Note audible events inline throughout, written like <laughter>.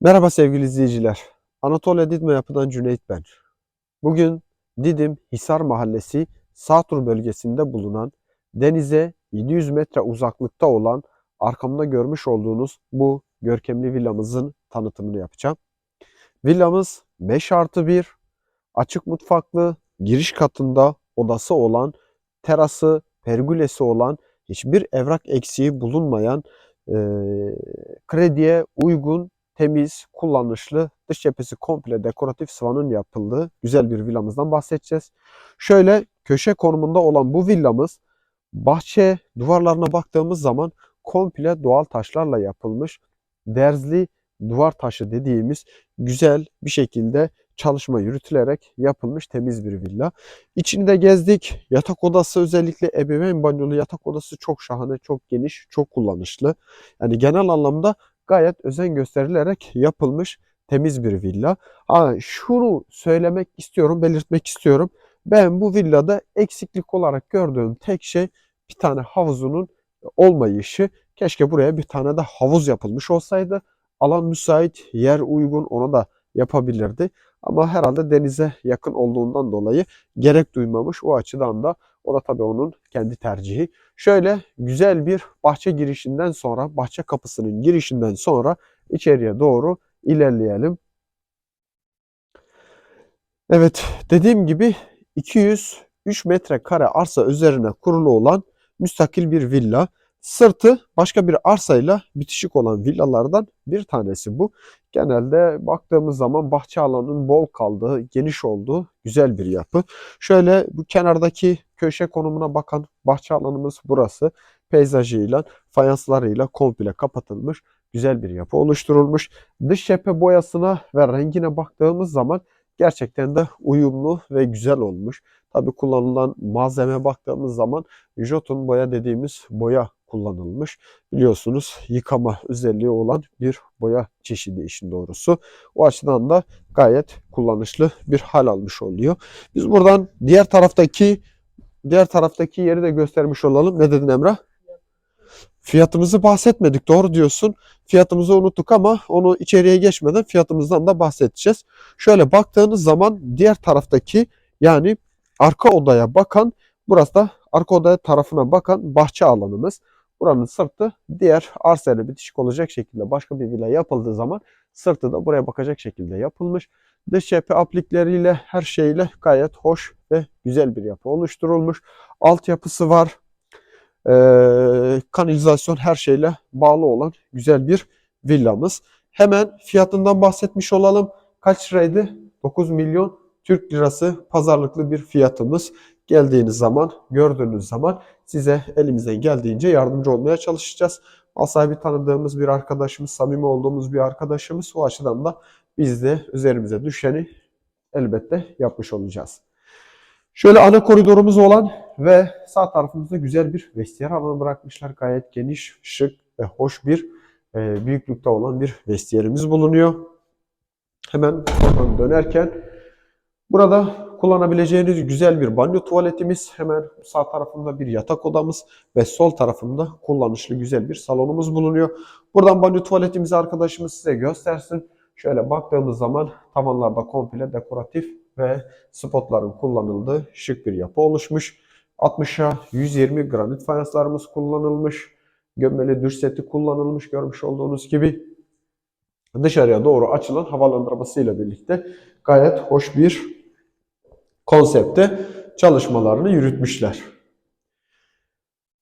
Merhaba sevgili izleyiciler. Anatolia Didme Yapı'dan Cüneyt ben. Bugün Didim Hisar Mahallesi Sağtur bölgesinde bulunan denize 700 metre uzaklıkta olan arkamda görmüş olduğunuz bu görkemli villamızın tanıtımını yapacağım. Villamız 5 artı 1, açık mutfaklı, giriş katında odası olan, terası, pergülesi olan, hiçbir evrak eksiği bulunmayan, eee, krediye uygun temiz, kullanışlı, dış cephesi komple dekoratif sıvanın yapıldığı güzel bir villamızdan bahsedeceğiz. Şöyle köşe konumunda olan bu villamız bahçe duvarlarına baktığımız zaman komple doğal taşlarla yapılmış derzli duvar taşı dediğimiz güzel bir şekilde çalışma yürütülerek yapılmış temiz bir villa. İçinde gezdik. Yatak odası özellikle ebeveyn banyolu yatak odası çok şahane, çok geniş, çok kullanışlı. Yani genel anlamda gayet özen gösterilerek yapılmış temiz bir villa. Ha, şunu söylemek istiyorum, belirtmek istiyorum. Ben bu villada eksiklik olarak gördüğüm tek şey bir tane havuzunun olmayışı. Keşke buraya bir tane de havuz yapılmış olsaydı. Alan müsait, yer uygun onu da yapabilirdi. Ama herhalde denize yakın olduğundan dolayı gerek duymamış. O açıdan da o da tabii onun kendi tercihi. Şöyle güzel bir bahçe girişinden sonra, bahçe kapısının girişinden sonra içeriye doğru ilerleyelim. Evet, dediğim gibi 203 metrekare arsa üzerine kurulu olan müstakil bir villa. Sırtı başka bir arsayla bitişik olan villalardan bir tanesi bu. Genelde baktığımız zaman bahçe alanının bol kaldığı, geniş olduğu güzel bir yapı. Şöyle bu kenardaki köşe konumuna bakan bahçe alanımız burası. Peyzajıyla, fayanslarıyla komple kapatılmış güzel bir yapı oluşturulmuş. Dış cephe boyasına ve rengine baktığımız zaman gerçekten de uyumlu ve güzel olmuş. Tabi kullanılan malzeme baktığımız zaman Jotun boya dediğimiz boya kullanılmış. Biliyorsunuz yıkama özelliği olan bir boya çeşidi işin doğrusu. O açıdan da gayet kullanışlı bir hal almış oluyor. Biz buradan diğer taraftaki diğer taraftaki yeri de göstermiş olalım. Ne dedin Emrah? Fiyatımızı bahsetmedik. Doğru diyorsun. Fiyatımızı unuttuk ama onu içeriye geçmeden fiyatımızdan da bahsedeceğiz. Şöyle baktığınız zaman diğer taraftaki yani arka odaya bakan burası da arka odaya tarafına bakan bahçe alanımız. Buranın sırtı diğer arsayla bitişik olacak şekilde başka bir villa yapıldığı zaman sırtı da buraya bakacak şekilde yapılmış. Dış cephe aplikleriyle her şeyle gayet hoş ve güzel bir yapı oluşturulmuş. Altyapısı var. Ee, kanalizasyon her şeyle bağlı olan güzel bir villamız. Hemen fiyatından bahsetmiş olalım. Kaç liraydı? 9 milyon Türk lirası pazarlıklı bir fiyatımız. Geldiğiniz zaman, gördüğünüz zaman size elimizden geldiğince yardımcı olmaya çalışacağız. Mal sahibi tanıdığımız bir arkadaşımız, samimi olduğumuz bir arkadaşımız. O açıdan da biz de üzerimize düşeni elbette yapmış olacağız. Şöyle ana koridorumuz olan ve sağ tarafımızda güzel bir vestiyer alanı bırakmışlar. Gayet geniş, şık ve hoş bir e, büyüklükte olan bir vestiyerimiz bulunuyor. Hemen oradan dönerken burada kullanabileceğiniz güzel bir banyo tuvaletimiz. Hemen sağ tarafında bir yatak odamız ve sol tarafında kullanışlı güzel bir salonumuz bulunuyor. Buradan banyo tuvaletimizi arkadaşımız size göstersin. Şöyle baktığımız zaman tavanlarda komple dekoratif ve spotların kullanıldığı şık bir yapı oluşmuş. 60'a 120 granit fayanslarımız kullanılmış. Gömmeli duş seti kullanılmış görmüş olduğunuz gibi. Dışarıya doğru açılan havalandırmasıyla birlikte gayet hoş bir konsepte çalışmalarını yürütmüşler.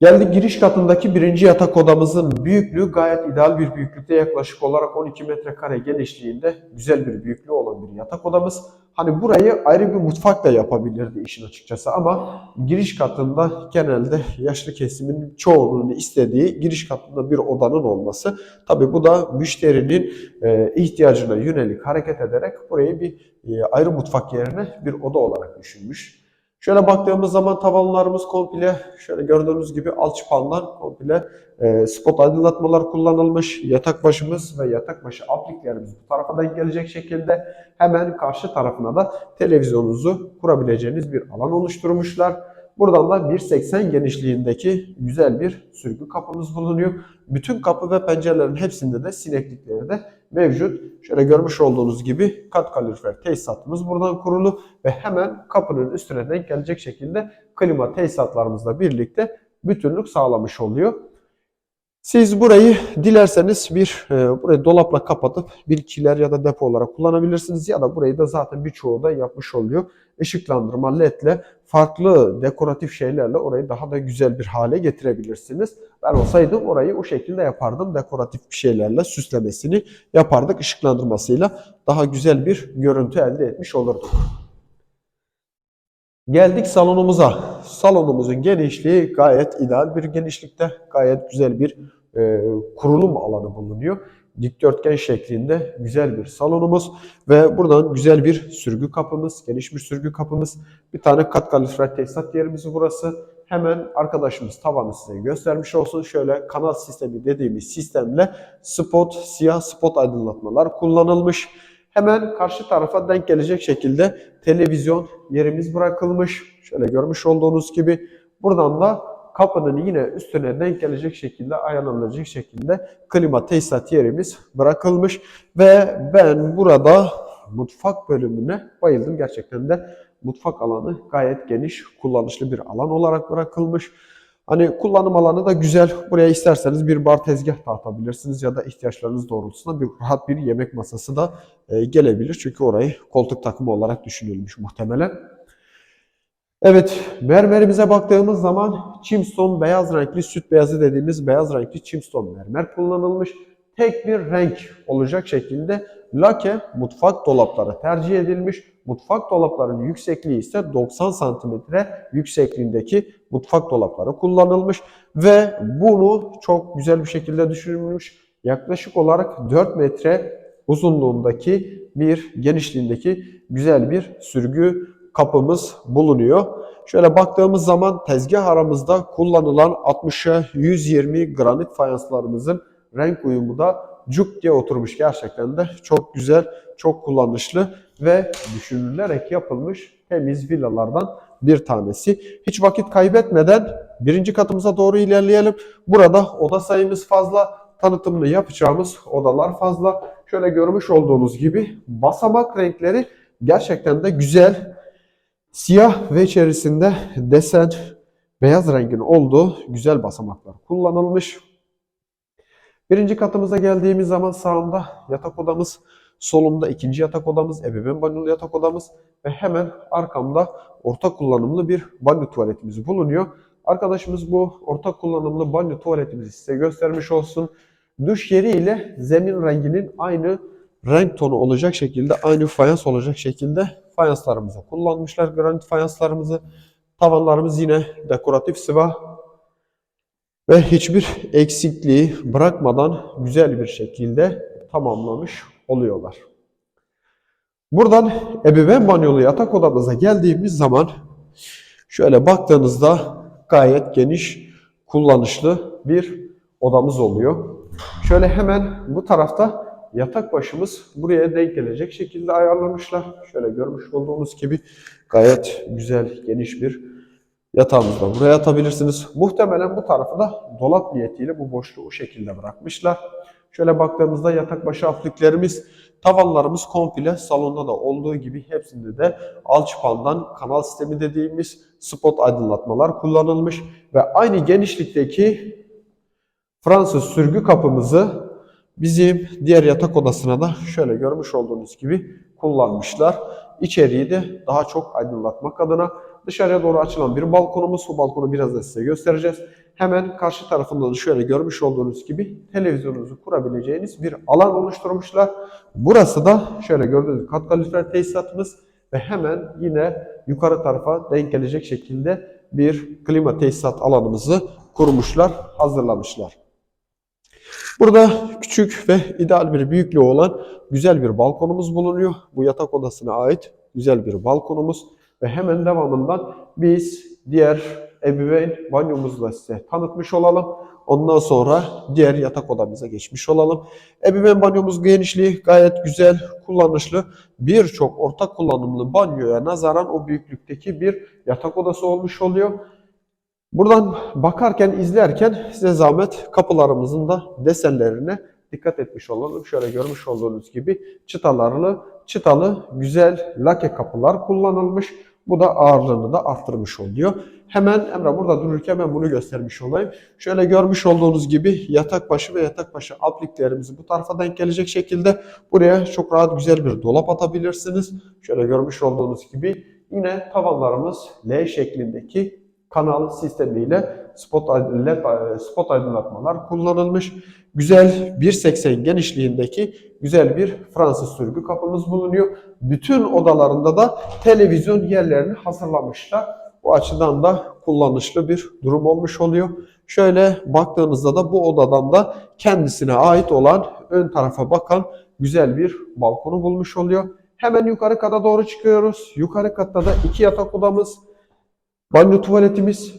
Geldik giriş katındaki birinci yatak odamızın büyüklüğü gayet ideal bir büyüklükte yaklaşık olarak 12 metrekare genişliğinde güzel bir büyüklüğü olan bir yatak odamız. Hani burayı ayrı bir mutfakla yapabilirdi işin açıkçası ama giriş katında genelde yaşlı kesimin çoğunun istediği giriş katında bir odanın olması. Tabi bu da müşterinin e, ihtiyacına yönelik hareket ederek burayı bir e, ayrı mutfak yerine bir oda olarak düşünmüş. Şöyle baktığımız zaman tavanlarımız komple şöyle gördüğünüz gibi alçıpandan komple e, spot aydınlatmalar kullanılmış. Yatak başımız ve yatak başı apliklerimiz bu tarafa denk gelecek şekilde hemen karşı tarafına da televizyonunuzu kurabileceğiniz bir alan oluşturmuşlar. Buradan da 1.80 genişliğindeki güzel bir sürgü kapımız bulunuyor. Bütün kapı ve pencerelerin hepsinde de sineklikleri de mevcut. Şöyle görmüş olduğunuz gibi kat kalorifer tesisatımız buradan kurulu ve hemen kapının üstüne denk gelecek şekilde klima tesisatlarımızla birlikte bütünlük sağlamış oluyor. Siz burayı dilerseniz bir e, burayı dolapla kapatıp bir kiler ya da depo olarak kullanabilirsiniz ya da burayı da zaten birçoğu da yapmış oluyor. Işıklandırma ledle farklı dekoratif şeylerle orayı daha da güzel bir hale getirebilirsiniz. Ben olsaydım orayı o şekilde yapardım. Dekoratif bir şeylerle süslemesini yapardık. ışıklandırmasıyla daha güzel bir görüntü elde etmiş olurduk. Geldik salonumuza. Salonumuzun genişliği gayet ideal bir genişlikte. Gayet güzel bir e, kurulum alanı bulunuyor. Dikdörtgen şeklinde güzel bir salonumuz ve buradan güzel bir sürgü kapımız, geniş bir sürgü kapımız. Bir tane kat kalorifer tesisat yerimiz burası. Hemen arkadaşımız tavanı size göstermiş olsun. Şöyle kanal sistemi dediğimiz sistemle spot, siyah spot aydınlatmalar kullanılmış. Hemen karşı tarafa denk gelecek şekilde televizyon yerimiz bırakılmış. Şöyle görmüş olduğunuz gibi buradan da kapının yine üstüne denk gelecek şekilde ayarlanacak şekilde klima tesisat yerimiz bırakılmış ve ben burada mutfak bölümüne bayıldım. Gerçekten de mutfak alanı gayet geniş, kullanışlı bir alan olarak bırakılmış. Hani kullanım alanı da güzel. Buraya isterseniz bir bar tezgah da atabilirsiniz ya da ihtiyaçlarınız doğrultusunda bir rahat bir yemek masası da e, gelebilir. Çünkü orayı koltuk takımı olarak düşünülmüş muhtemelen. Evet, mermerimize baktığımız zaman çimston beyaz renkli, süt beyazı dediğimiz beyaz renkli çimston mermer kullanılmış. Tek bir renk olacak şekilde lake mutfak dolapları tercih edilmiş. Mutfak dolaplarının yüksekliği ise 90 santimetre yüksekliğindeki mutfak dolapları kullanılmış. Ve bunu çok güzel bir şekilde düşünülmüş. Yaklaşık olarak 4 metre uzunluğundaki bir genişliğindeki güzel bir sürgü kapımız bulunuyor. Şöyle baktığımız zaman tezgah aramızda kullanılan 60'a 120 granit fayanslarımızın renk uyumu da cuk diye oturmuş. Gerçekten de çok güzel, çok kullanışlı ve düşünülerek yapılmış temiz villalardan bir tanesi. Hiç vakit kaybetmeden birinci katımıza doğru ilerleyelim. Burada oda sayımız fazla, tanıtımını yapacağımız odalar fazla. Şöyle görmüş olduğunuz gibi basamak renkleri gerçekten de güzel. Siyah ve içerisinde desen beyaz rengin olduğu güzel basamaklar kullanılmış. Birinci katımıza geldiğimiz zaman sağımda yatak odamız, solumda ikinci yatak odamız, ebeveyn banyolu yatak odamız ve hemen arkamda ortak kullanımlı bir banyo tuvaletimiz bulunuyor. Arkadaşımız bu ortak kullanımlı banyo tuvaletimizi size göstermiş olsun. Duş yeri ile zemin renginin aynı renk tonu olacak şekilde, aynı fayans olacak şekilde fayanslarımızı kullanmışlar. Granit fayanslarımızı. Tavanlarımız yine dekoratif sıva ve hiçbir eksikliği bırakmadan güzel bir şekilde tamamlamış oluyorlar. Buradan ebeveyn banyolu yatak odamıza geldiğimiz zaman şöyle baktığınızda gayet geniş, kullanışlı bir odamız oluyor. Şöyle hemen bu tarafta yatak başımız buraya denk gelecek şekilde ayarlamışlar. Şöyle görmüş olduğunuz gibi gayet güzel, geniş bir yatağımızda buraya atabilirsiniz. Muhtemelen bu tarafı da dolap niyetiyle bu boşluğu o şekilde bırakmışlar. Şöyle baktığımızda yatak başı apliklerimiz, tavanlarımız komple salonda da olduğu gibi hepsinde de alçıpandan kanal sistemi dediğimiz spot aydınlatmalar kullanılmış ve aynı genişlikteki Fransız sürgü kapımızı bizim diğer yatak odasına da şöyle görmüş olduğunuz gibi kullanmışlar. İçeriği de daha çok aydınlatmak adına dışarıya doğru açılan bir balkonumuz. Bu balkonu biraz da size göstereceğiz. Hemen karşı tarafında da şöyle görmüş olduğunuz gibi televizyonunuzu kurabileceğiniz bir alan oluşturmuşlar. Burası da şöyle gördüğünüz kat kalorifer tesisatımız ve hemen yine yukarı tarafa denk gelecek şekilde bir klima tesisat alanımızı kurmuşlar, hazırlamışlar. Burada küçük ve ideal bir büyüklüğü olan güzel bir balkonumuz bulunuyor. Bu yatak odasına ait güzel bir balkonumuz ve hemen devamından biz diğer ebeveyn banyomuzu da size tanıtmış olalım. Ondan sonra diğer yatak odamıza geçmiş olalım. Ebeveyn banyomuz genişliği gayet güzel, kullanışlı. Birçok ortak kullanımlı banyoya nazaran o büyüklükteki bir yatak odası olmuş oluyor. Buradan bakarken, izlerken size zahmet kapılarımızın da desenlerine dikkat etmiş olalım. Şöyle görmüş olduğunuz gibi çıtalarlı, çıtalı güzel lake kapılar kullanılmış. Bu da ağırlığını da arttırmış oluyor. Hemen Emre burada dururken ben bunu göstermiş olayım. Şöyle görmüş olduğunuz gibi yatak başı ve yatak başı apliklerimizi bu tarafa denk gelecek şekilde buraya çok rahat güzel bir dolap atabilirsiniz. Şöyle görmüş olduğunuz gibi yine tavanlarımız L şeklindeki kanal sistemiyle spot, led, spot aydınlatmalar kullanılmış. Güzel 1.80 genişliğindeki güzel bir Fransız sürgü kapımız bulunuyor. Bütün odalarında da televizyon yerlerini hazırlamışlar. Bu açıdan da kullanışlı bir durum olmuş oluyor. Şöyle baktığınızda da bu odadan da kendisine ait olan ön tarafa bakan güzel bir balkonu bulmuş oluyor. Hemen yukarı kata doğru çıkıyoruz. Yukarı katta da iki yatak odamız, banyo tuvaletimiz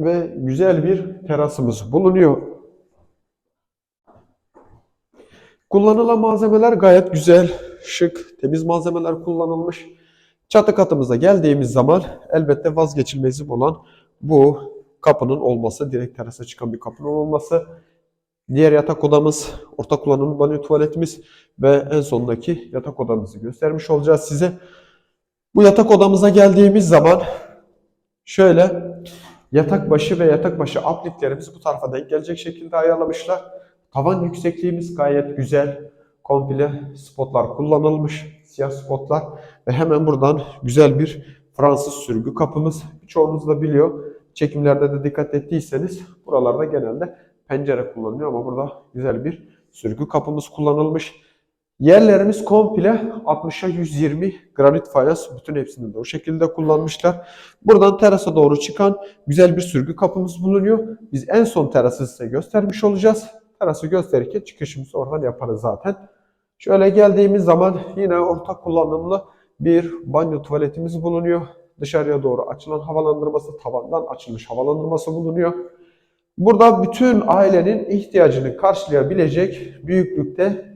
ve güzel bir terasımız bulunuyor. Kullanılan malzemeler gayet güzel, şık, temiz malzemeler kullanılmış. Çatı katımıza geldiğimiz zaman elbette vazgeçilmezi olan bu kapının olması, direkt terasa çıkan bir kapının olması. Diğer yatak odamız, ortak kullanımlı banyo tuvaletimiz ve en sondaki yatak odamızı göstermiş olacağız size. Bu yatak odamıza geldiğimiz zaman şöyle yatak başı ve yatak başı apliklerimiz bu tarafa denk gelecek şekilde ayarlamışlar. Tavan yüksekliğimiz gayet güzel. Komple spotlar kullanılmış. Siyah spotlar. Ve hemen buradan güzel bir Fransız sürgü kapımız. Birçoğunuz da biliyor. Çekimlerde de dikkat ettiyseniz buralarda genelde pencere kullanılıyor ama burada güzel bir sürgü kapımız kullanılmış. Yerlerimiz komple 60'a 120 granit fayans. Bütün hepsini de o şekilde kullanmışlar. Buradan terasa doğru çıkan güzel bir sürgü kapımız bulunuyor. Biz en son terası size göstermiş olacağız. Terası gösterirken çıkışımızı oradan yaparız zaten. Şöyle geldiğimiz zaman yine ortak kullanımlı bir banyo tuvaletimiz bulunuyor. Dışarıya doğru açılan havalandırması, tavandan açılmış havalandırması bulunuyor. Burada bütün ailenin ihtiyacını karşılayabilecek büyüklükte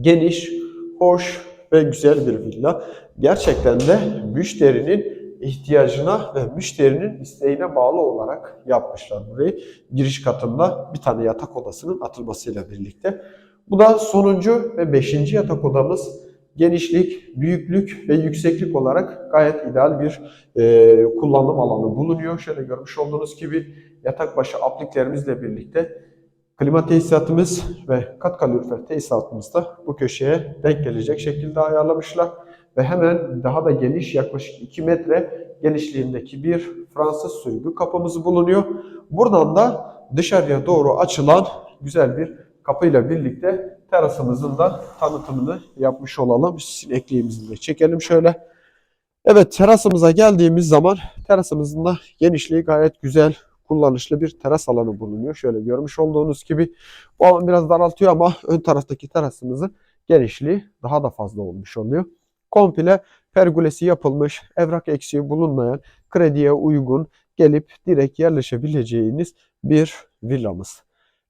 geniş, hoş ve güzel bir villa. Gerçekten de müşterinin ihtiyacına ve müşterinin isteğine bağlı olarak yapmışlar burayı. Giriş katında bir tane yatak odasının atılmasıyla birlikte. Bu da sonuncu ve beşinci yatak odamız. Genişlik, büyüklük ve yükseklik olarak gayet ideal bir e, kullanım alanı bulunuyor. Şöyle görmüş olduğunuz gibi yatak başı apliklerimizle birlikte klima tesisatımız ve kat kalorifer tesisatımız da bu köşeye denk gelecek şekilde ayarlamışlar. Ve hemen daha da geniş yaklaşık 2 metre genişliğindeki bir Fransız sürgü kapımız bulunuyor. Buradan da dışarıya doğru açılan güzel bir kapıyla birlikte terasımızın da tanıtımını yapmış olalım. Sinekliğimizi de çekelim şöyle. Evet terasımıza geldiğimiz zaman terasımızın da genişliği gayet güzel, kullanışlı bir teras alanı bulunuyor. Şöyle görmüş olduğunuz gibi bu alan biraz daraltıyor ama <laughs> ön taraftaki terasımızın genişliği daha da fazla olmuş oluyor. Komple pergolesi yapılmış, evrak eksiği bulunmayan, krediye uygun gelip direkt yerleşebileceğiniz bir villamız.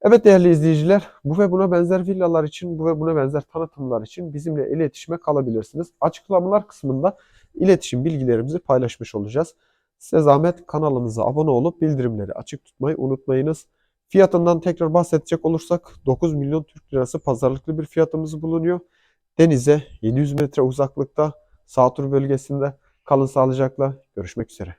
Evet değerli izleyiciler, bu ve buna benzer villalar için, bu ve buna benzer tanıtımlar için bizimle iletişime kalabilirsiniz. Açıklamalar kısmında iletişim bilgilerimizi paylaşmış olacağız. Size zahmet kanalımıza abone olup bildirimleri açık tutmayı unutmayınız. Fiyatından tekrar bahsedecek olursak 9 milyon Türk lirası pazarlıklı bir fiyatımız bulunuyor. Denize 700 metre uzaklıkta Sağtur bölgesinde kalın sağlıcakla görüşmek üzere.